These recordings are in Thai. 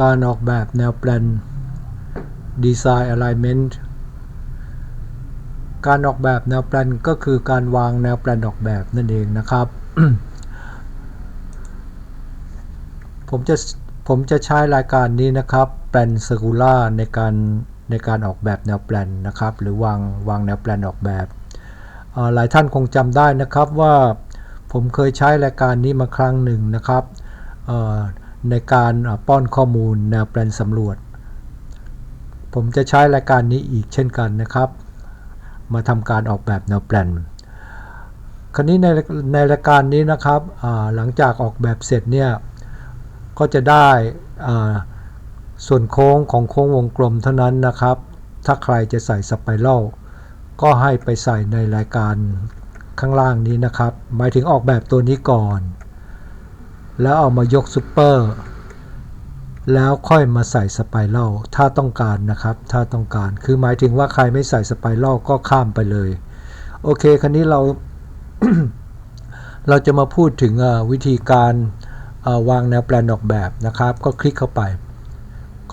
การออกแบบแนวแปลน Design Alignment การออกแบบแนวแปลนก็คือการวางแนวแปลนออกแบบนั่นเองนะครับ ผมจะผมจะใช้รายการนี้นะครับแปลน Circular ในการในการออกแบบแนวแปลนนะครับ หรือวางวางแนวแปลนออกแบบหลายท่านคงจำได้นะครับว่าผมเคยใช้รายการนี้มาครั้งหนึ่งนะครับ ในการป้อนข้อมูลแนวแปลนสำรวจ ผมจะใช้รายการนี้อีกเช่นกันนะครับ มาทำการออกแบบแนวแปลนคราวนี้ในในรายการนี้นะครับหลังจากออกแบบเสร็จเนี่ยก็จะได้ส่วนโค้งของโค้งวงกลมเท่านั้นนะครับ ถ้าใครจะใส่สไปรัลก็ให้ไปใส่ในรายการข้างล่างนี้นะครับ หมายถึงออกแบบตัวนี้ก่อน แล้วเอามายกซูเปอร์ แล้วค่อยมาใส่สไปรัลถ้าต้องการนะครับ ถ้าต้องการคือหมายถึงว่าใครไม่ใส่สไปรัลก็ข้ามไปเลย โอเคคราวนี้เรา เราจะมาพูดถึงวิธีการวางแนวแปลนออกแบบนะครับ ก็คลิกเข้าไป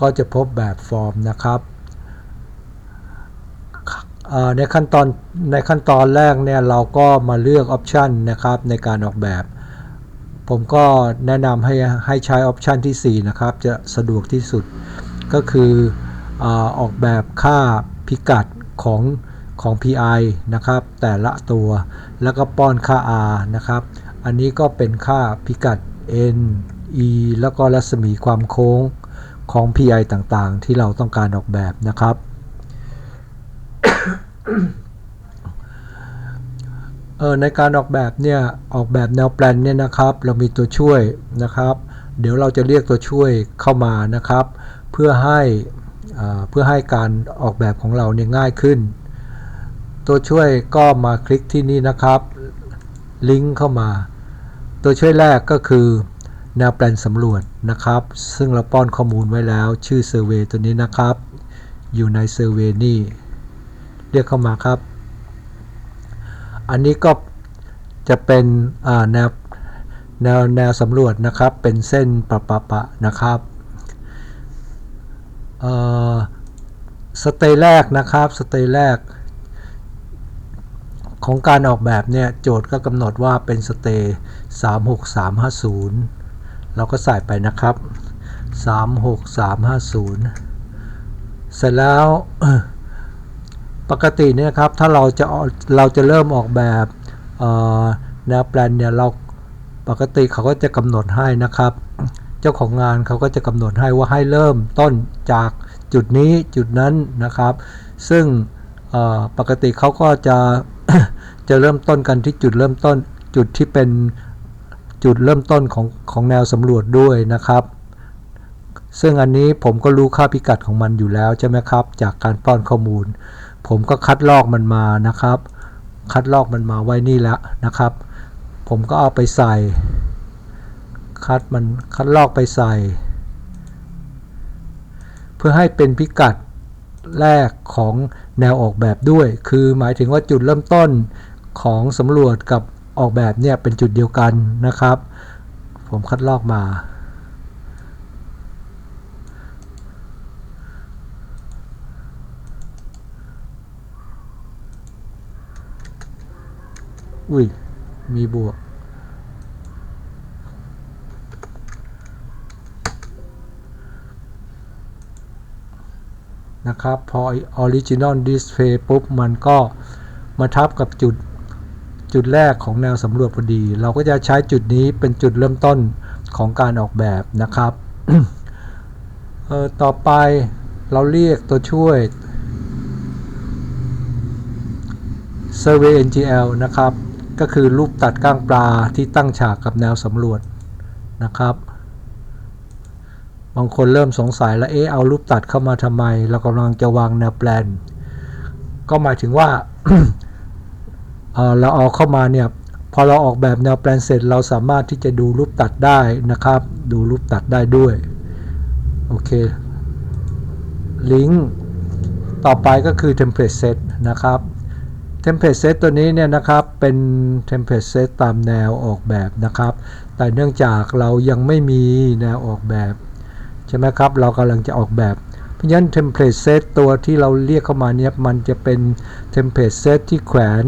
ก็จะพบแบบฟอร์มนะครับในขั้นตอนในขั้นตอนแรกเนี่ยเราก็มาเลือกออปชันนะครับในการออกแบบ ผมก็แนะนำให้ให้ใช้ออปชันที่ 4 นะครับ จะสะดวกที่สุด ก็คืออออกแบบค่าพิกัดของของ PI นะครับ แต่ละตัว แล้วก็ป้อนค่า R นะครับ อันนี้ก็เป็นค่าพิกัด N E แล้วก็รัศมีความโค้งของ PI ต่างๆ ที่เราต้องการออกแบบนะครับ เออในการออกแบบเนี่ยออกแบบแนวแปลนเนี่ยนะครับ เรามีตัวช่วยนะครับ เดี๋ยวเราจะเรียกตัวช่วยเข้ามานะครับ เพื่อให้อ่าเพื่อให้การออกแบบของเราเนี่ยง่ายขึ้น ตัวช่วยก็มาคลิกที่นี่นะครับ ลิงก์เข้ามา ตัวช่วยแรกก็คือ แนวแปลนสำรวจนะครับ ซึ่งเราป้อนข้อมูลไว้แล้ว ชื่อเซอร์เวตัวนี้นะครับ อยู่ในเซอร์เวนี่เรียกเข้ามาครับ อันนี้ก็จะเป็นแนวแนวแนวสำรวจนะครับ เป็นเส้นปะปะปะนะครับสเตย์แรกนะครับ สเตย์แรก ของการออกแบบเนี่ย โจทย์ก็กำหนดว่าเป็นสเตย์36350 เราก็ใส่ไปนะครับ 36350 เสร็จแล้ว ปกติเนี่ยนะครับถ้าเราจะเราจะเริ่มออกแบบแนวแปลนเนี่ยเราปกติเขาก็จะกำหนดให้นะครับ เจ้าของงานเขาก็จะกำหนดให้ว่าให้เริ่มต้นจากจุดนี้จุดนั้นนะครับ ซึ่งปกติเขาก็จะจะเริ่มต้นกันที่จุดเริ่มต้นจุดที่เป็นจุดเริ่มต้นของของแนวสำรวจด้วยนะครับ ซึ่งอันนี้ผมก็รู้ค่าพิกัดของมันอยู่แล้วใช่ไหมครับ จากการป้อนข้อมูล ผมก็คัดลอกมันมานะครับ คัดลอกมันมาไว้นี่แล้วนะครับ ผมก็เอาไปใส่ คัดมันคัดลอกไปใส่ เพื่อให้เป็นพิกัดแรกของแนวออกแบบด้วย คือหมายถึงว่าจุดเริ่มต้นของสำรวจกับออกแบบเนี่ยเป็นจุดเดียวกันนะครับ ผมคัดลอกมา อุ้ย มีบวก นะครับ พอ Original Display ปุ๊บ มันก็มาทับกับจุด จุดแรกของแนวสำรวจพอดี เราก็จะใช้จุดนี้เป็นจุดเริ่มต้นของการออกแบบนะครับออต่อไปเราเรียกตัวช่วย Survey NGL นะครับ ก็คือรูปตัดก้างปลาที่ตั้งฉากกับแนวสำรวจนะครับ บางคนเริ่มสงสัยแล้วเอ๊ะเอารูปตัดเข้ามาทำไม เรากำลังจะวางแนวแปลน ก็หมายถึงว่าเเราเอาเข้ามาเนี่ยพอเราออกแบบแนวแปลนเสร็จ เราสามารถที่จะดูรูปตัดได้นะครับ ดูรูปตัดได้ด้วย โอเค ลิงก์ต่อไปก็คือ template set นะครับ template set ตัวนี้เนี่ยนะครับเป็น template set ตามแนวออกแบบนะครับ แต่เนื่องจากเรายังไม่มีแนวออกแบบใช่ไหมครับ เรากำลังจะออกแบบ เพราะฉะนั้น template set ตัวที่เราเรียกเข้ามาเนี่ยมันจะเป็น template set ที่แขวน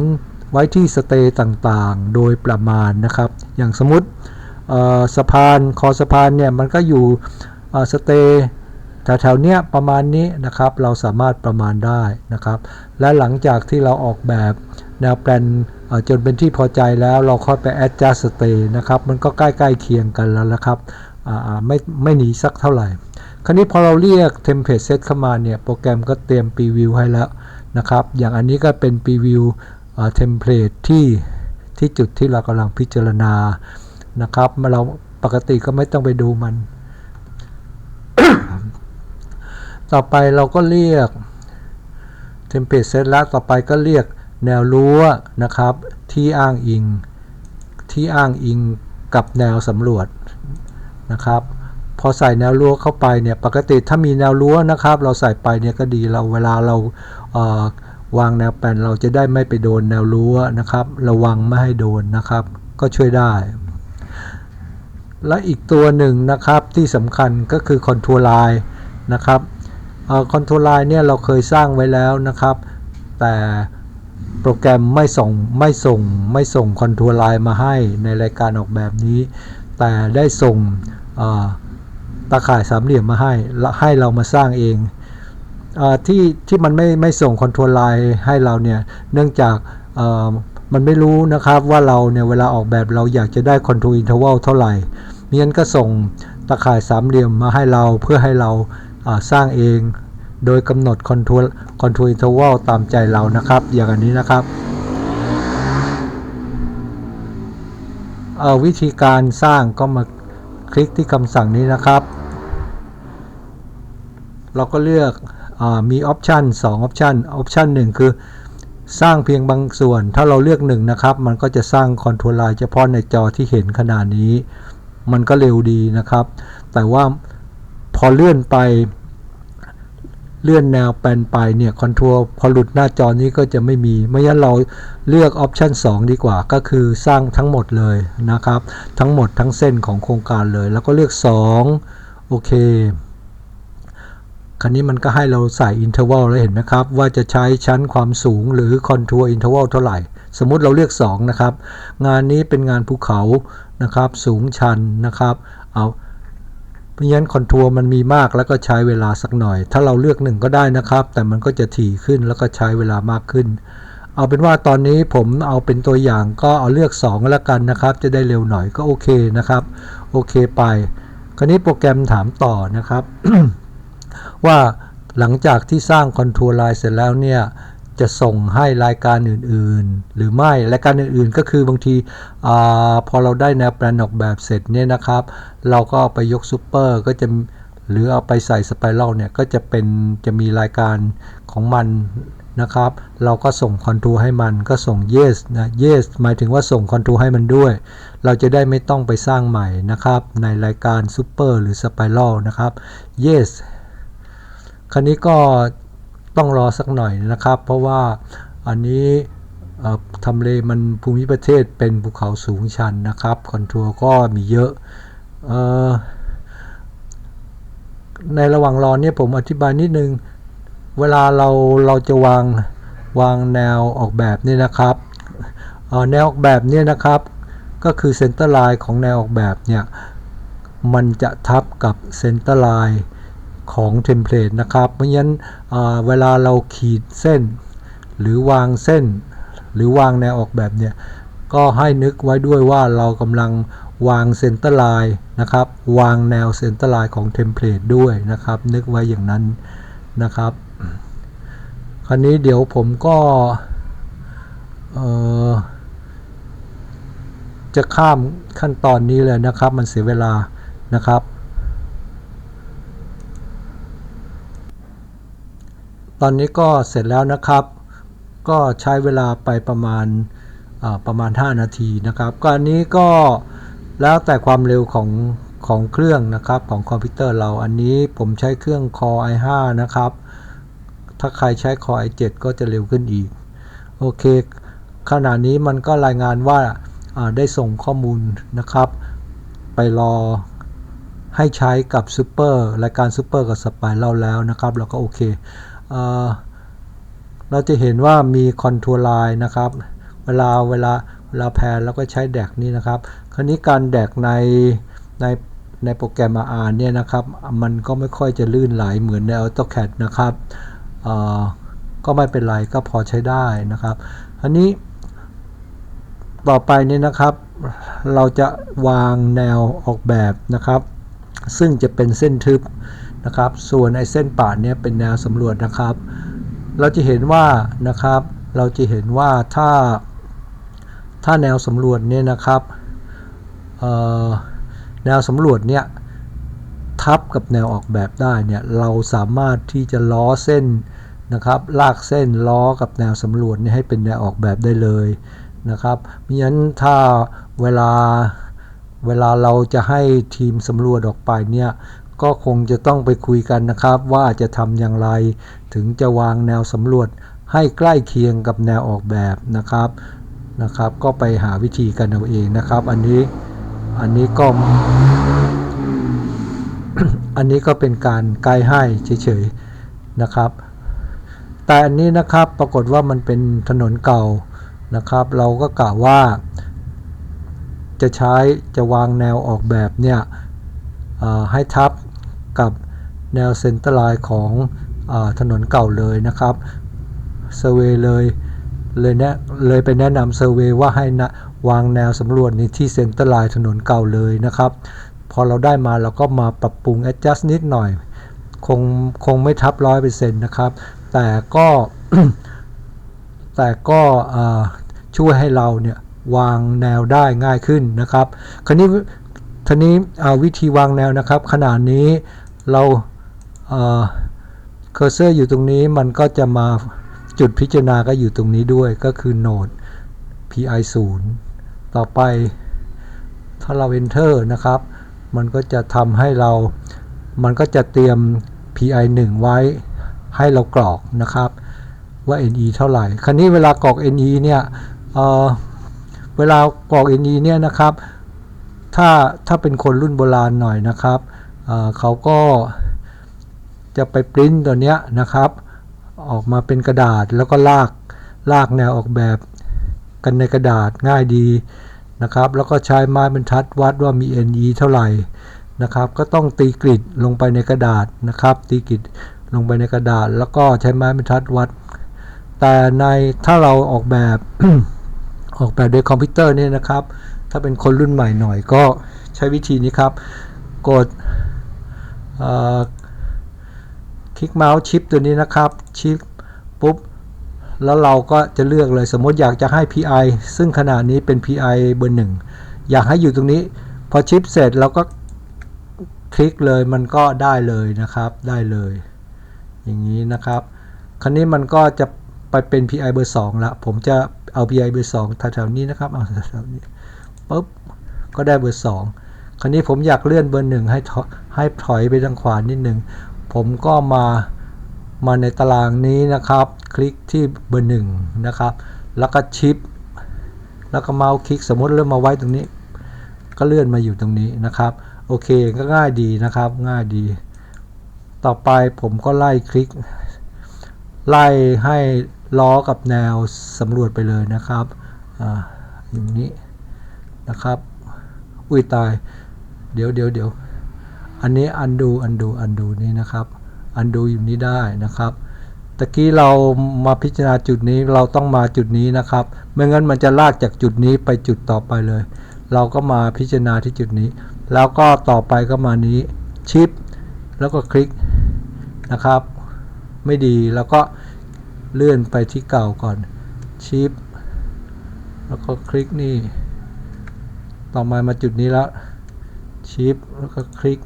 ไว้ที่สเตย์ต่างๆ โดยประมาณนะครับ อย่างสมมติสะพานคอสะพานเนี่ยมันก็อยู่สเตย์ แถวๆเนี้ยประมาณนี้นะครับเราสามารถประมาณได้นะครับ และหลังจากที่เราออกแบบแนวแปลนจนเป็นที่พอใจแล้วเราค่อยไป adjust state นะครับ มันก็ใกล้ๆเคียงกันแล้วนะครับไม่ไม่หนีสักเท่าไหร่ คราวนี้พอเราเรียก template set เข้ามาเนี่ย โปรแกรมก็เตรียม preview ให้แล้วนะครับ อย่างอันนี้ก็เป็น preview เอ่อ template ที่ที่จุดที่เรากำลังพิจารณานะครับเราปกติก็ไม่ต้องไปดูมัน ต่อไปเราก็เรียก template set แล้วต่อไปก็เรียกแนวรั้วนะครับ ที่อ้างอิง ที่อ้างอิงกับแนวสำรวจนะครับ พอใส่แนวรั้วเข้าไปเนี่ยปกติถ้ามีแนวรั้วนะครับ เราใส่ไปเนี่ยก็ดีเราเวลาเราเวางแนวแปลนเราจะได้ไม่ไปโดนแนวรั้วนะครับ ระวังไม่ให้โดนนะครับ ก็ช่วยได้ และอีกตัวหนึ่งนะครับที่สำคัญก็คือคอนทัวร์ไลน์นะครับ คอนโทรไลน์เนี่ยเราเคยสร้างไว้แล้วนะครับ แต่โปรแกรมไม่ส่งไม่ส่งไม่ส่งคอนโทรไลน์มาให้ในรายการออกแบบนี้ แต่ได้ส่งตาข่ายสามเหลี่ยมมาให้ให้เรามาสร้างเองอที่ที่มันไม่ไม่ส่งคอนโทรลไลน์ให้เราเนี่ยเนื่องจากมันไม่รู้นะครับว่าเราเนี่ยเวลาออกแบบเราอยากจะได้คอนโทรลอินเทอร์วัลเท่าไหร่มิงั้นก็ส่งตาข่ายสามเหลี่ยมมาให้เราเพื่อให้เราสร้างเอง โดยกำหนดคอนโทรลคอนโทรลอินเทอร์วัลตามใจเรานะครับ อย่างนี้นะครับเออวิธีการสร้างก็มาคลิกที่คำสั่งนี้นะครับ เราก็เลือกอมีออปชัน2ออปชันออปชัน1คือสร้างเพียงบางส่วน ถ้าเราเลือก1นะครับ มันก็จะสร้างคอนโทรลไลน์เฉพาะในจอที่เห็นขนาดนี้ มันก็เร็วดีนะครับ แต่ว่าพอเลื่อนไป เลื่อนแนวแปลนไปเนี่ยคอนโทรลพอหลุดหน้าจอนี้ก็จะไม่มี ไม่งั้นเราเลือกออปชัน2 ดีกว่า ก็คือสร้างทั้งหมดเลยนะครับ ทั้งหมดทั้งเส้นของโครงการเลย แล้วก็เลือก 2 โอเค คราวนี้มันก็ให้เราใส่อินเทอร์วัลแล้วเห็นไหมครับ ว่าจะใช้ชั้นความสูงหรือคอนทัวร์อินเทอร์วัลเท่าไหร่ สมมุติเราเลือก 2 นะครับ งานนี้เป็นงานภูเขานะครับ สูงชันนะครับ เอา เพราะฉะนั้นคอนทัวร์มันมีมากแล้วก็ใช้เวลาสักหน่อย ถ้าเราเลือก1ก็ได้นะครับ แต่มันก็จะถี่ขึ้นแล้วก็ใช้เวลามากขึ้น เอาเป็นว่าตอนนี้ผมเอาเป็นตัวอย่างก็เอาเลือก2แล้วกันนะครับ จะได้เร็วหน่อยก็โอเคนะครับโอเคไป คราวนี้โปรแกรมถามต่อนะครับ ว่าหลังจากที่สร้างคอนทัวร์ไลน์เสร็จแล้วเนี่ย จะส่งให้รายการอื่นๆ หรือไม่รายการอื่นๆก็คือบางทีอพอเราได้แนวแปลนออกแบบเสร็จเนี่ยนะครับ เราก็เอาไปยกซูเปอร์ก็จะหรือเอาไปใส่สไปรัลเนี่ยก็จะเป็นจะมีรายการของมันนะครับ เราก็ส่งคอนทัวร์ให้มันก็ส่ง yes นะ yes หมายถึงว่าส่งคอนทัวร์ให้มันด้วย เราจะได้ไม่ต้องไปสร้างใหม่นะครับ ในรายการซูเปอร์หรือสไปรัลนะครับ yes คราวนี้ก็ ต้องรอสักหน่อยนะครับ เพราะว่าอันนี้ทำเลมันภูมิประเทศเป็นภูเขาสูงชันนะครับ คอนทัวร์ก็มีเยอะออในระหว่างรอเนี่ยผมอธิบายนิดนึง เวลาเราเราจะวางวางแนวออกแบบนี่นะครับแนวออกแบบเนี่ยนะครับ ก็คือเซนเตอร์ไลน์ของแนวออกแบบเนี่ย มันจะทับกับเซนเตอร์ไลน์ ของเทมเพลตนะครับ เพราะฉะนั้นเวลาเราขีดเส้น หรือวางเส้น หรือวางแนวออกแบบเนี่ย ก็ให้นึกไว้ด้วยว่าเรากำลังวางเซนเตอร์ไลน์นะครับ วางแนวเซนเตอร์ไลน์ของเทมเพลตด้วยนะครับ นึกไว้อย่างนั้นนะครับ คราวนี้เดี๋ยวผมก็จะข้ามขั้นตอนนี้เลยนะครับ มันเสียเวลานะครับ ตอนนี้ก็เสร็จแล้วนะครับ ก็ใช้เวลาไปประมาณประมาณ 5 นาทีนะครับก็อันนี้ก็แล้วแต่ความเร็วของของเครื่องนะครับของคอมพิวเตอร์เราอันนี้ผมใช้เครื่อง Core i5 นะครับ ถ้าใครใช้ Core i7 ก็จะเร็วขึ้นอีก โอเค ขณะนี้มันก็รายงานว่าได้ส่งข้อมูลนะครับ ไปรอให้ใช้กับซูเปอร์รายการซูเปอร์กับสปายเราแล้วนะครับ เราก็โอเค เราจะเห็นว่ามีคอนทัวร์ไลน์นะครับ เวลาเวลาเวลาแพนเราก็ใช้แดกนี้นะครับ คราวนี้การแดกในในในโปรแกรม R เนี่ยนะครับ มันก็ไม่ค่อยจะลื่นไหลเหมือนใน AutoCAD นะครับก็ไม่เป็นไรก็พอใช้ได้นะครับ อันนี้ต่อไปเนี่ยนะครับ เราจะวางแนวออกแบบนะครับ ซึ่งจะเป็นเส้นทึบ นะครับ ส่วนไอ้เส้นป่านเนี่ยเป็นแนวสำรวจนะครับ เราจะเห็นว่านะครับ เราจะเห็นว่าถ้า ถ้าแนวสำรวจเนี่ยนะครับแนวสำรวจเนี่ยทับกับแนวออกแบบได้เนี่ยเราสามารถที่จะล้อเส้นนะครับ ลากเส้นล้อกับแนวสำรวจเนี่ยให้เป็นแนวออกแบบได้เลยนะครับเพราะฉะนั้นถ้าเวลาเวลาเราจะให้ทีมสำรวจออกไปเนี่ย ก็คงจะต้องไปคุยกันนะครับ ว่าจะทำอย่างไร ถึงจะวางแนวสำรวจให้ใกล้เคียงกับแนวออกแบบนะครับนะครับ ก็ไปหาวิธีกันเอาเองนะครับ อันนี้อันนี้ก็อันนี้ก็เป็นการไกด์ให้เฉยๆนะครับ แต่อันนี้นะครับปรากฏว่ามันเป็นถนนเก่านะครับ เราก็กล่าวว่า จะใช้จะวางแนวออกแบบเนี่ยให้ทับ กับแนวเซ็นเตอร์ไลน์ของอถนนเก่าเลยนะครับเซอร์เวยเลยเลยแนะเลยไปแนะนำเซอร์เวยว่าให้นะวางแนวสำรวจในที่เซ็นเตอร์ไลน์ถนนเก่าเลยนะครับ พอเราได้มาเราก็มาปรับปรุง adjust นิดหน่อย คงคงไม่ทับร้อยเปอร์เซ็นต์นะครับ แต่ก็แต่ก็ช่วยให้เราเนี่ยวางแนวได้ง่ายขึ้นนะครับ คราวนี้ทีนี้วิธีวางแนวนะครับขนาดนี้ เราเออเคอร์เซอร์อยู่ตรงนี้มันก็จะมาจุดพิจารณาก็อยู่ตรงนี้ด้วยก็คือโนด pi 0ต่อไป ถ้าเรา enter นะครับ มันก็จะทำให้เรา มันก็จะเตรียม pi 1 ไว้ให้เรากรอกนะครับว่า ne เท่าไหร่ คราวนี้เวลากรอก ne เนี่ยเเวลากรอก ne เนี่ยนะครับ ถ้าถ้าเป็นคนรุ่นโบราณหน่อยนะครับ เขาก็จะไปปริ้นตัวเนี้ยนะครับ ออกมาเป็นกระดาษแล้วก็ลากลากแนวออกแบบกันในกระดาษง่ายดีนะครับ แล้วก็ใช้ไม้บรรทัดวัดว่ามี NE เท่าไหร่นะครับ ก็ต้องตีกริดลงไปในกระดาษนะครับ ตีกริดลงไปในกระดาษ แล้วก็ใช้ไม้บรรทัดวัด แต่ในถ้าเราออกแบบออกแบบโดยคอมพิวเตอร์เนี่ยนะครับ ถ้าเป็นคนรุ่นใหม่หน่อยก็ใช้วิธีนี้ครับ กด คลิกเมาส์ชิปตัวนี้นะครับชิปปุ๊บแล้วเราก็จะเลือกเลยสมมติอยากจะให้ PI ซึ่งขนาดนี้เป็น PI เบอร์หนึ่งอยากให้อยู่ตรงนี้ พอชิปเสร็จเราก็คลิกเลยมันก็ได้เลยนะครับได้เลย อย่างนี้นะครับ คราวนี้มันก็จะไปเป็น PI เบอร์2ละผมจะเอา PI เบอร์2แถวๆนี้นะครับเอาแถวๆนี้ปุ๊บก็ได้เบอร์2 คราวนี้ผมอยากเลื่อนเบอร์1ให้ให้ถอยไปทางขวานิดนึงผมก็มามาในตารางนี้นะครับ คลิกที่เบอร์หนึ่งนะครับ แล้วก็ชิป แล้วก็เมาส์คลิกสมมติเริ่มมาไว้ตรงนี้ ก็เลื่อนมาอยู่ตรงนี้นะครับ โอเคก็ง่ายดีนะครับ ง่ายดี ต่อไปผมก็ไล่คลิก ไล่ให้ล้อกับแนวสำรวจไปเลยนะครับ อ่า อย่างนี้นะครับ อุ้ยตาย เดี๋ยวเดี๋ยวเดี๋ยวอันนี้ undo undo undo นี่นะครับ undo อยู่นี้ได้นะครับตะกี้เรามาพิจารณาจุดนี้เราต้องมาจุดนี้นะครับ ไม่งั้นมันจะลากจากจุดนี้ไปจุดต่อไปเลย เราก็มาพิจารณาที่จุดนี้ แล้วก็ต่อไปก็มานี้ชิป แล้วก็คลิกนะครับ ไม่ดีแล้วก็เลื่อนไปที่เก่าก่อนชิป แล้วก็คลิกนี่ ต่อมามาจุดนี้แล้ว ชิปแล้วก็คลิก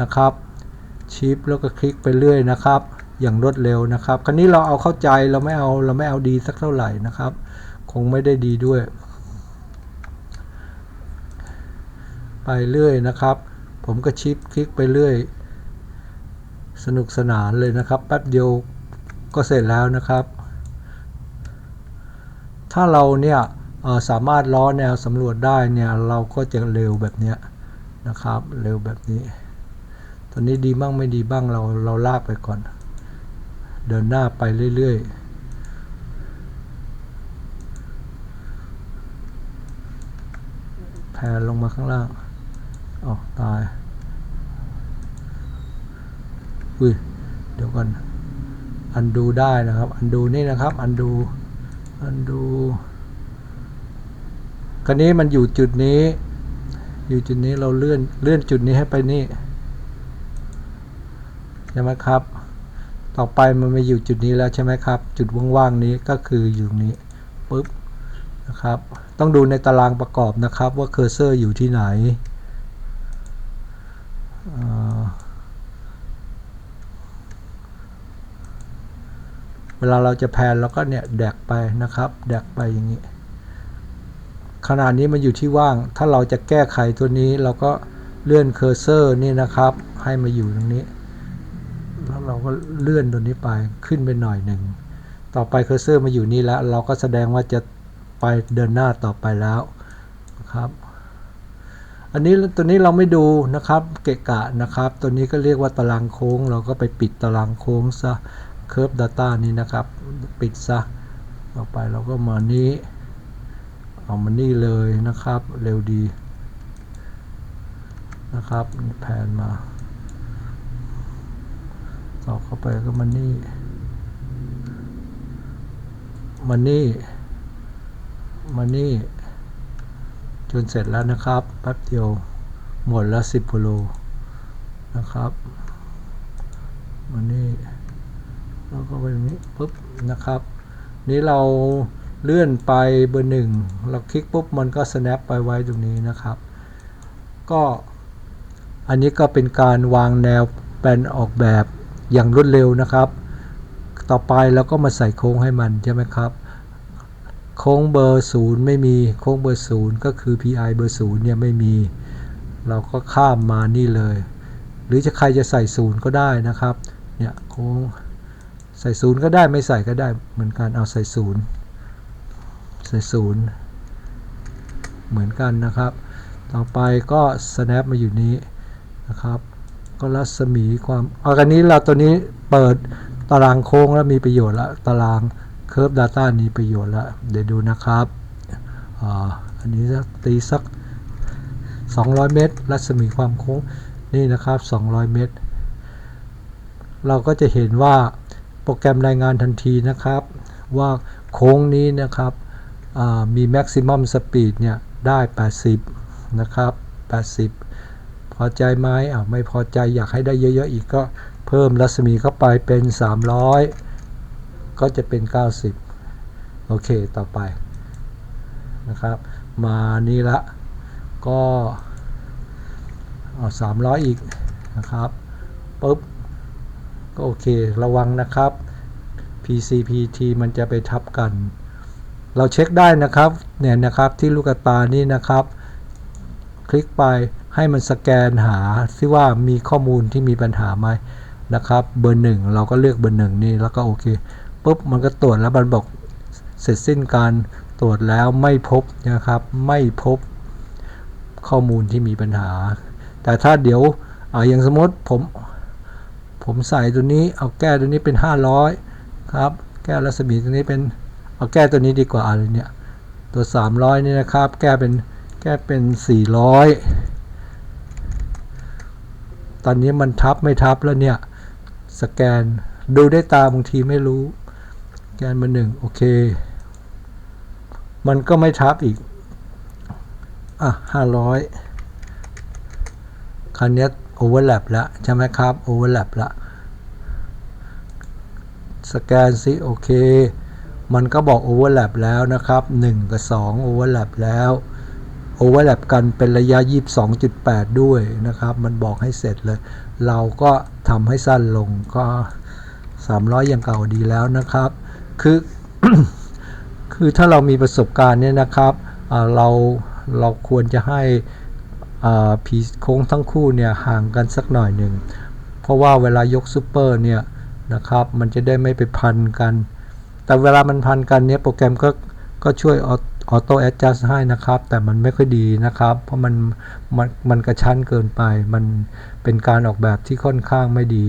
นะครับชิปแล้วก็คลิกไปเรื่อยนะครับ อย่างรวดเร็วนะครับ คราวนี้เราเอาเข้าใจเราไม่เอาเราไม่เอาดีสักเท่าไหร่นะครับ คงไม่ได้ดีด้วย ไปเรื่อยนะครับ ผมก็ชิปคลิกไปเรื่อย สนุกสนานเลยนะครับแป๊บเดียวก็เสร็จแล้วนะครับ ถ้าเราเนี่ยสามารถล้อแนวสำรวจได้เนี่ยเราก็จะเร็วแบบเนี้ย นะครับ เร็วแบบนี้ ตอนนี้ดีบ้างไม่ดีบ้างเราเราลากไปก่อน เดินหน้าไปเรื่อยๆแผ่ลงมาข้างล่างอ๋อตายอุ้ยเดี๋ยวก่อนอันดูได้นะครับ อันดูนี่นะครับ อันดู อันดู คราวนี้มันอยู่จุดนี้ อยู่จุดนี้เราเลื่อนเลื่อนจุดนี้ให้ไปนี่ใช่ไหมครับ ต่อไปมันมาอยู่จุดนี้แล้วใช่ไหมครับ จุดว่างๆนี้ก็คืออยู่นี้ปุ๊บนะครับ ต้องดูในตารางประกอบนะครับ ว่าเคอร์เซอร์อยู่ที่ไหนเเวลาเราจะแพนเราก็เนี่ยแดกไปนะครับ แดกไปอย่างนี้ ขนาดนี้มันอยู่ที่ว่าง ถ้าเราจะแก้ไขตัวนี้เราก็เลื่อนเคอร์เซอร์นี่นะครับ ให้มาอยู่ตรงนี้ แล้วเราก็เลื่อนตัวนี้ไปขึ้นไปหน่อยหนึ่ง ต่อไปเคอร์เซอร์มาอยู่นี่แล้ว เราก็แสดงว่าจะไปเดินหน้าต่อไปแล้วครับ อันนี้ตัวนี้เราไม่ดูนะครับ เกะกะนะครับ ตัวนี้ก็เรียกว่าตารางโค้ง เราก็ไปปิดตารางโค้งซะ Curve Data นี้นะครับ ปิดซะ ต่อไปเราก็มานี้ เอามานี่เลยนะครับ เร็วดีนะครับแผนมาต่อเข้าไปก็มานี่มานี่มานี่จนเสร็จแล้วนะครับแป๊บเดียวหมดล้ว10กิโลนะครับมานี่แล้วก็ไปนี้ปุ๊บนะครับ นี้เรา เลื่อนไปเบอร์หนึ่งเราคลิกปุ๊บมันก็ snap ไปไว้ตรงนี้นะครับ ก็อันนี้ก็เป็นการวางแนวแปลนออกแบบอย่างรวดเร็วนะครับ ต่อไปเราก็มาใส่โค้งให้มันใช่ไหมครับ โค้งเบอร์ศูนย์ไม่มีโค้งเบอร์ศูนย์ก็คือ PI เบอร์ศูนย์เนี่ยไม่มี เราก็ข้ามมานี่เลย หรือจะใครจะใส่ศูนย์ก็ได้นะครับ เนี่ยโค้งใส่ศูนย์ก็ได้ไม่ใส่ก็ได้เหมือนกันเอาใส่ศูนย์ ส่ศูนย์เหมือนกันนะครับ ต่อไปก็ snap มาอยู่นี้นะครับ ก็รัศมีความเอากันนี้เราตัวนี้เปิดตารางโค้งแล้วมีประโยชน์ละตาราง Curve Data นี้ประโยชน์ละเดี๋ยวดูนะครับอ่าอันนี้ตีสัก 200 เมตร รัศมีความโค้งนี่นะครับ 200 เมตร เราก็จะเห็นว่าโปรแกรมรายงานทันทีนะครับ ว่าโค้งนี้นะครับ มี maximum speed เนี่ยได้ 80 นะครับ 80 พอใจไหมอ่าไม่พอใจอยากให้ได้เยอะๆอีกก็เพิ่มรัศมีเข้าไปเป็น 300 ก็จะเป็น 90 โอเคต่อไปนะครับ มานี่ละก็เอา300อีกนะครับปุ๊บก็โอเคระวังนะครับ PCPT มันจะไปทับกัน เราเช็คได้นะครับเนี่ยนะครับที่ลูกตานี่นะครับ คลิกไปให้มันสแกนหาที่ว่ามีข้อมูลที่มีปัญหาไหมนะครับเบอร์หนึ่งเราก็เลือกเบอร์หนึ่งนี่แล้วก็โอเคปุ๊บมันก็ตรวจแล้วมันบอกเสร็จสิ้นการตรวจแล้วไม่พบนะครับไม่พบข้อมูลที่มีปัญหา แต่ถ้าเดี๋ยวเออย่างสมมติผมผมใส่ตัวนี้เอาแก้ตัวนี้เป็น 500 ครับ แก้รัศมีตัวนี้เป็น เอาแก้ตัวนี้ดีกว่าอะไรเนี่ย ตัว 300 นี่นะครับ แก้เป็นแก้เป็น 400 ตอนนี้มันทับไม่ทับแล้วเนี่ย สแกนดูได้ตาบางทีไม่รู้ แกนมาหนึ่งโอเค มันก็ไม่ทับอีก อะ 500คันนี้โอเวอร์แลปแล้วใช่ไหมครับโอเวอร์แลปแล้วสแกนซิโอเค มันก็บอกโอเวอร์แลปแล้วนะครับ 1 กับ2โอเวอร์แลปแล้วโอเวอร์แลปกันเป็นระยะ 22.8 ด้วยนะครับ มันบอกให้เสร็จเลย เราก็ทำให้สั้นลงก็ 300 อย่างเก่าดีแล้วนะครับ คือ คือถ้าเรามีประสบการณ์เนี่ยนะครับ เราเราควรจะให้ผีโค้งทั้งคู่เนี่ยห่างกันสักหน่อยหนึ่ง เพราะว่าเวลายกซูเปอร์เนี่ยนะครับ มันจะได้ไม่ไปพันกัน แต่เวลามันพันกันเนี่ยโปรแกรมก็ก็ช่วยอออโต้แอดจัสให้นะครับ แต่มันไม่ค่อยดีนะครับ เพราะมันมันมันกระชั้นเกินไป มันเป็นการออกแบบที่ค่อนข้างไม่ดี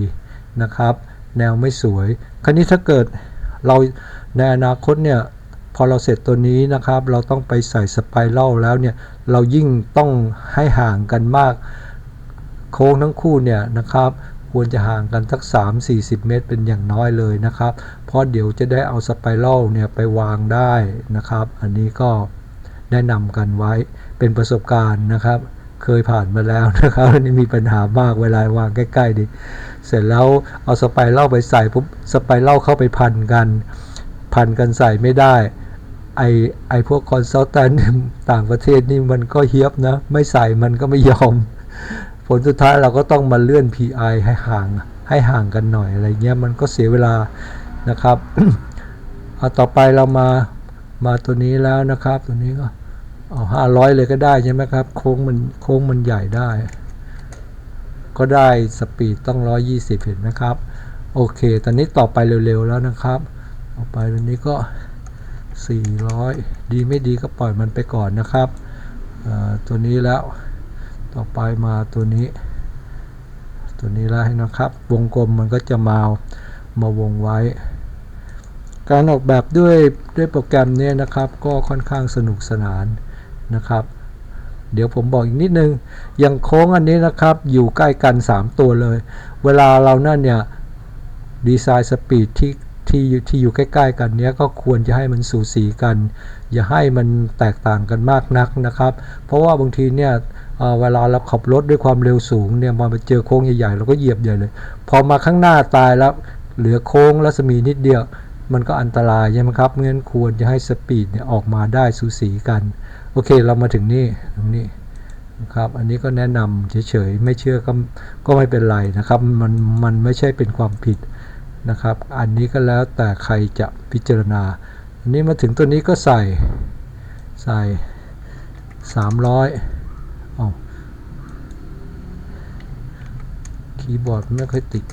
นะครับ แนวไม่สวย คราวนี้ถ้าเกิดเราในอนาคตเนี่ยพอเราเสร็จตัวนี้นะครับ เราต้องไปใส่สไปรัลแล้วเนี่ย เรายิ่งต้องให้ห่างกันมาก โค้งทั้งคู่เนี่ยนะครับ ควรจะห่างกันสัก 3-40 เมตรเป็นอย่างน้อยเลยนะครับ เพราะเดี๋ยวจะได้เอาสไปรัลเนี่ยไปวางได้นะครับ อันนี้ก็แนะนำกันไว้เป็นประสบการณ์นะครับ เคยผ่านมาแล้วนะครับอันนี้มีปัญหามากเวลาวางใกล้ๆดิเสร็จแล้วเอาสไปรัลไปใส่ปุ๊บสไปรัลเข้าไปพันกัน พันกันใส่ไม่ได้ไอไอพวกคอนซัลแทนต่างประเทศนี่มันก็เฮียบนะ ไม่ใส่มันก็ไม่ยอม ผลสุดท้ายเราก็ต้องมาเลื่อน PI ให้ห่างให้ห่างกันหน่อยอะไรเงี้ยมันก็เสียเวลา นะครับเอาต่อไปเรามามาตัวนี้แล้วนะครับ ตัวนี้ก็เอาห้าร้อยเลยก็ได้ใช่ไหมครับ โค้งมันโค้งมันใหญ่ได้ ก็ได้สปีดต้อง120เห็นไหมครับ โอเค ตอนนี้ต่อไปเร็วๆแล้วนะครับ ต่อไปตัวนี้ก็400ดีไม่ดีก็ปล่อยมันไปก่อนนะครับตัวนี้แล้วต่อไปมาตัวนี้ ตัวนี้แล้วนะครับ วงกลมมันก็จะมามาวงไว้ การออกแบบด้วยด้วยโปรแกรมเนี้นะครับก็ค่อนข้างสนุกสนานนะครับ เดี๋ยวผมบอกอีกนิดนึงอย่างโค้งอันนี้นะครับอยู่ใกล้กัน 3 ตัวเลย เวลาเรานั่นเนี่ยดีไซน์สปีดที่ที่อยู่ที่อยู่ใกล้ๆกันเนี้ยก็ควรจะให้มันสูสีกัน อย่าให้มันแตกต่างกันมากนักนะครับ เพราะว่าบางทีเนี่ยเเวลาเราขับรถด้วยความเร็วสูงเนี่ยมาไปเจอโค้งใหญ่ๆเราก็เหยียบใหญ่เลย พอมาข้างหน้าตายแล้วเหลือโค้งรัศมีนิดเดียว มันก็อันตรายใช่ไหมครับงั้นควรจะให้สปีดเนี่ยออกมาได้สูสีกัน โอเคเรามาถึงนี่ตรงนี้นะครับอันนี้ก็แนะนำเฉยๆ ไม่เชื่อก็ก็ไม่เป็นไรนะครับ มันมันไม่ใช่เป็นความผิดนะครับ อันนี้ก็แล้วแต่ใครจะพิจารณา อันนี้มาถึงตัวนี้ก็ใส่ใส่ 300อ๋อคีย์บอร์ดไม่ค่อยติด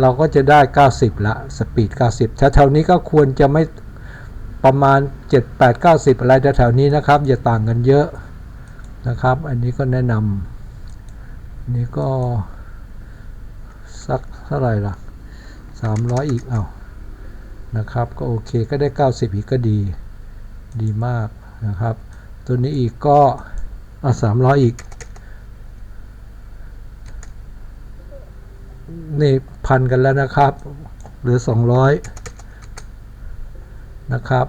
เราก็จะได้ 90 ละสปีด 90 แถวๆนี้ก็ควรจะไม่ประมาณ 7 8 90 อะไรแถวๆนี้นะครับ อย่าต่างกันเยอะนะครับ อันนี้ก็แนะนำนนี้ก็ สักเท่าไหร่ล่ะ 300 อีกเอานะครับ ก็โอเคก็ได้ 90 อีกก็ดีดีมากนะครับ ตัวนี้อีกก็อะ300 อีก นี่พันกันแล้วนะครับ เหลือ 200 นะครับ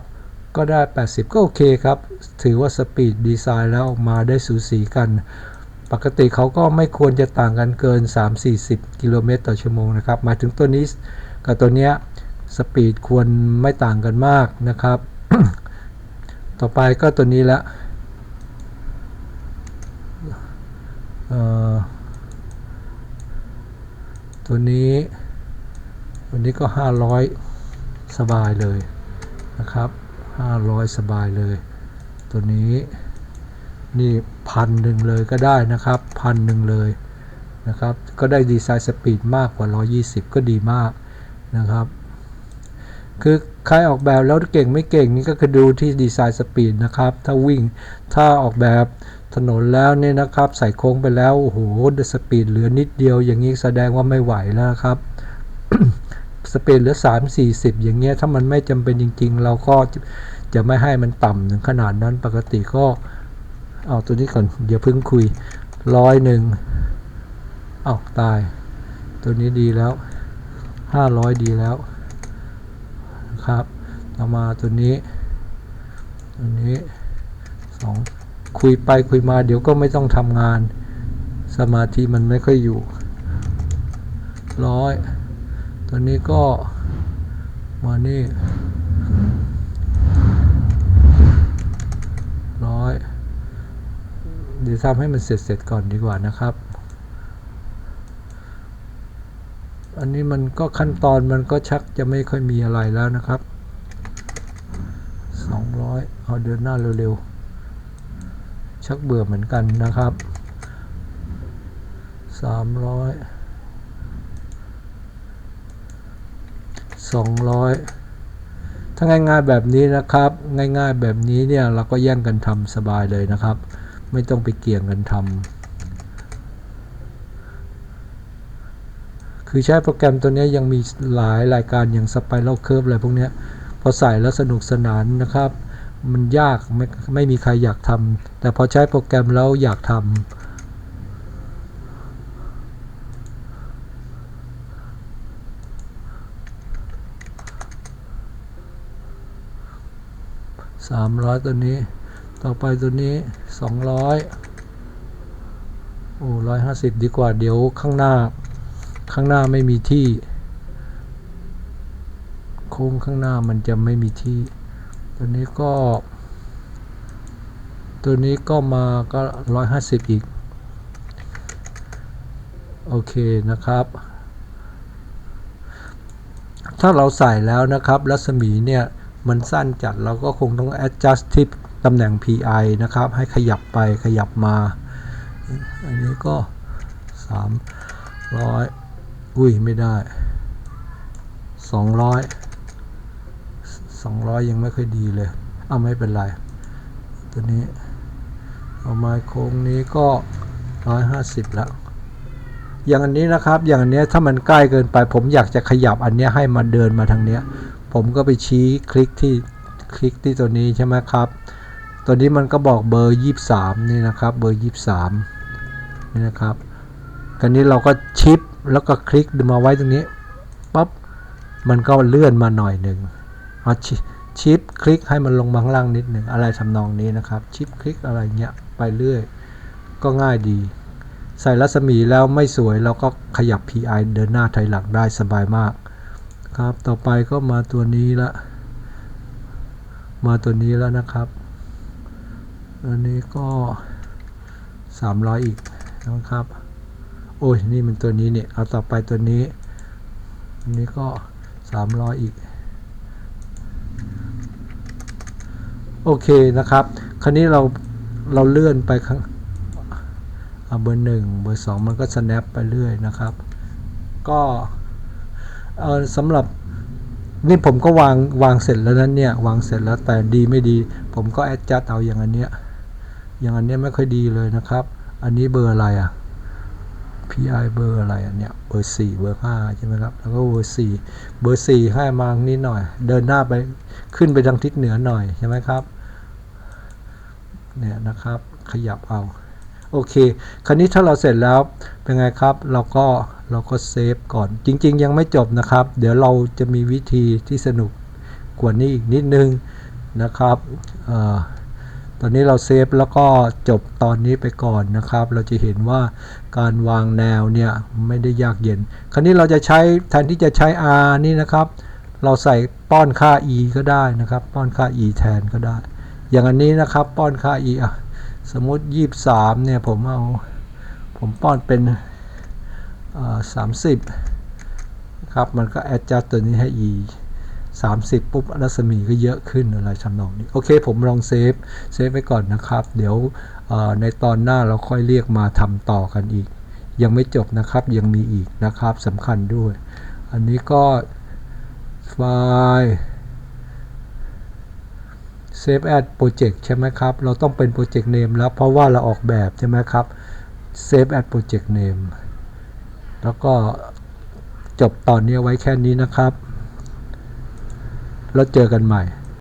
ก็ได้ 80 ก็โอเคครับ ถือว่าสปีดดีไซน์แล้วออกมาได้สูสีกัน ปกติเขาก็ไม่ควรจะต่างกันเกิน 3-40 กิโลเมตรต่อชั่วโมงนะครับหมายถึงตัวนี้กับตัวเนี้ยสปีดควรไม่ต่างกันมากนะครับ ต่อไปก็ตัวนี้ละเอ่อ ตัวนี้ตัวนี้ก็ 500 สบายเลยนะครับ 500 สบายเลย ตัวนี้นี่พันหนึ่งเลยก็ได้นะครับพันหนึ่งเลยนะครับ ก็ได้ดีไซน์สปีดมากกว่า 120 ก็ดีมากนะครับ คือใครออกแบบแล้วเก่งไม่เก่งนี่ก็คือดูที่ดีไซน์สปีดนะครับ ถ้าวิ่งถ้าออกแบบ ถนนแล้วเนี่ยนะครับ ใส่โค้งไปแล้วโอ้โหสปีดเหลือนิดเดียว อย่างนี้แสดงว่าไม่ไหวแล้วครับสปีดเหลือ 3 40 อย่างเงี้ยถ้ามันไม่จำเป็นจริง ๆ เราก็จะไม่ให้มันต่ำถึงขนาดนั้นปกติก็เอาตัวนี้ก่อนเดี๋ยวเพิ่งคุยร้อยหนึ่งเอาตาย ตัวนี้ดีแล้ว 500 ดีแล้วนะครับ ต่อมาตัวนี้ ตัวนี้สอง คุยไปคุยมาเดี๋ยวก็ไม่ต้องทำงาน สมาธิมันไม่ค่อยอยู่ร้อยตัวนี้ก็มานี่ร้อยเดี๋ยวทำให้มันเสร็จเสร็จก่อนดีกว่านะครับ อันนี้มันก็ขั้นตอนมันก็ชักจะไม่ค่อยมีอะไรแล้วนะครับ 200 เอาเดินหน้าเร็วๆ ชักเบื่อเหมือนกันนะครับ 300 200 ถ้าง่ายๆแบบนี้นะครับ ง่ายๆแบบนี้เนี่ยเราก็แย่งกันทำสบายเลยนะครับ ไม่ต้องไปเกี่ยงกันทำคือใช้โปรแกรมตัวนี้ยังมีหลายรายการอย่าง Spiral Curve อะไรพวกนี้พอใส่แล้วสนุกสนานนะครับ มันยากไม่ไม่มีใครอยากทำแต่พอใช้โปรแกรมแล้วอยากทำสามร้อยตัวนี้ ต่อไปตัวนี้สองร้อยโอ้ร้อยห้าสิบดีกว่าเดี๋ยวข้างหน้า ข้างหน้าไม่มีที่ โค้งข้างหน้ามันจะไม่มีที่ ตัวนี้ก็ ตัวนี้ก็มาก็ร้อยห้าสิบอีก โอเคนะครับ ถ้าเราใส่แล้วนะครับรัศมีเนี่ย มันสั้นจัดเราก็คงต้อง adjust ที่ตำแหน่ง PI นะครับ ให้ขยับไปขยับมา อันนี้ก็ 300 อุ้ย ไม่ได้ 200 200 ยังไม่ค่อยดีเลย เอาไม่เป็นไร ตัวนี้ เอาไม้โค้งนี้ก็ 150 แล้ว อย่างอันนี้นะครับ อย่างอันเนี้ยถ้ามันใกล้เกินไป ผมอยากจะขยับอันเนี้ยให้มาเดินมาทางเนี้ย ผมก็ไปชี้คลิกที่คลิกที่ตัวนี้ใช่ไหมครับ ตัวนี้มันก็บอกเบอร์ 23 นี่นะครับ เบอร์ 23 นี่นะครับคราวนี้เราก็ชิปแล้วก็คลิกมาไว้ตรงนี้ปั๊บมันก็เลื่อนมาหน่อยหนึ่ง เอาชิชิปคลิกให้มันลงมาข้างล่างนิดหนึ่งอะไรทำนองนี้นะครับ ชิปคลิกอะไรเงี้ยไปเรื่อย ก็ง่ายดี ใส่รัศมีแล้วไม่สวยเราก็ขยับ PI เดินหน้าถอยหลังได้สบายมาก ครับต่อไปก็มาตัวนี้ละ มาตัวนี้แล้วนะครับอันนี้ก็ 300 อีกนะครับ โอ้ยนี่มันตัวนี้เนี่ยเอาต่อไปตัวนี้อันนี้ก็ 300 อีก โอเคนะครับ คราวนี้เราเราเลื่อนไปข้างเบอร์หนึ่งเบอร์สองมันก็ snap ไปเรื่อยนะครับ ก็เออสำหรับนี่ผมก็วางวางเสร็จแล้วนั้นเนี่ยวางเสร็จแล้วแต่ดีไม่ดี ผมก็แอดจัดเอาอย่างอันเนี้ยอย่างอันเนี้ยไม่ค่อยดีเลยนะครับ อันนี้เบอร์อะไรอะ PI เบอร์อะไรอันเนี้ยเบอร์สี่เบอร์ห้าใช่ไหมครับแล้วก็เบอร์สี่เบอร์สี่ให้มานิดหน่อย เดินหน้าไปขึ้นไปทางทิศเหนือหน่อยใช่ไหมครับ เนี่ยนะครับ ขยับเอาโอเค คราวนี้ถ้าเราเสร็จแล้วเป็นไงครับ เราก็เราก็เซฟก่อน จริง ๆ ยังไม่จบนะครับ เดี๋ยวเราจะมีวิธีที่สนุกกว่านี้อีกนิดนึงนะครับออตอนนี้เราเซฟแล้วก็จบตอนนี้ไปก่อนนะครับ เราจะเห็นว่าการวางแนวเนี่ยไม่ได้ยากเย็น คราวนี้เราจะใช้แทนที่จะใช้ R นี่นะครับ เราใส่ป้อนค่า e ก็ได้นะครับ ป้อนค่า e แทนก็ได้ อย่างอันนี้นะครับป้อนค่า e อะสมมติ 23 เนี่ยผมเอา ผมป้อนเป็นสามสิบครับมันก็แอดจัดตัวนี้ให้ e 30 ปุ๊บรัศมีก็เยอะขึ้นอะไรทำนองนี้ โอเค ผมลองเซฟ เซฟไว้ก่อนนะครับ เดี๋ยวในตอนหน้าเราค่อยเรียกมาทำต่อกันอีก ยังไม่จบนะครับยังมีอีกนะครับสำคัญด้วย อันนี้ก็ไฟล์ Save as Project ใช่ไหมครับ เราต้องเป็น Project Name แล้ว เพราะว่าเราออกแบบใช่ไหมครับ Save as Project Name แล้วก็จบตอนนี้ไว้แค่นี้นะครับ แล้วเจอกันใหม่